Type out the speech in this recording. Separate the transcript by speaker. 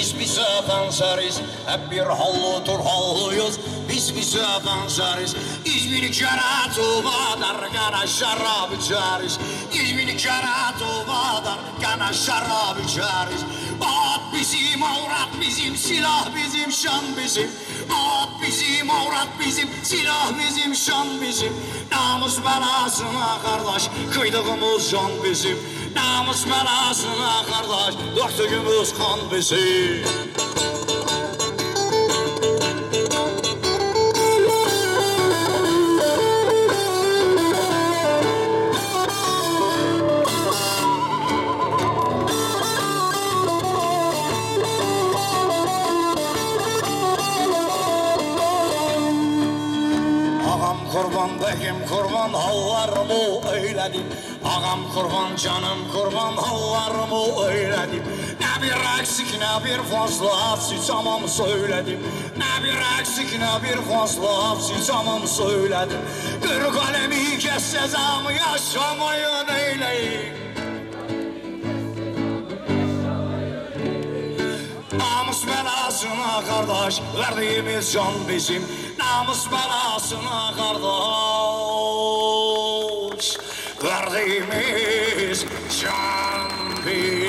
Speaker 1: Biz bize benzeriz, hep bir hallı turhallıyız. Biz bize benzeriz, İzmir kere tuğbadır, gene şarap içeriz. İzmir kere tuğbadır, gene şarap içeriz. At bizim, avrat bizim, silah bizim, şan bizim. At bizim, avrat bizim, silah bizim, şan bizim. Namus belasına kardeş, kıydığımız can bizim. Namus belasına kardeş, döktüğümüz kan bizim. Kurban, beyim kurban, hallarımı öyledim. Ağam kurban, canım kurban, hallarımı öyledim. Ne bir eksik, ne bir fazla, hepsi tamam söyledim. Ne bir eksik, ne bir fazla, hepsi tamam söyledim. Kır kalemi kes sezamı, yaşamayın eyleyim. Namus belasına kardeş verdiğimiz can bizim Namus belasına kardeş verdiğimiz can bizim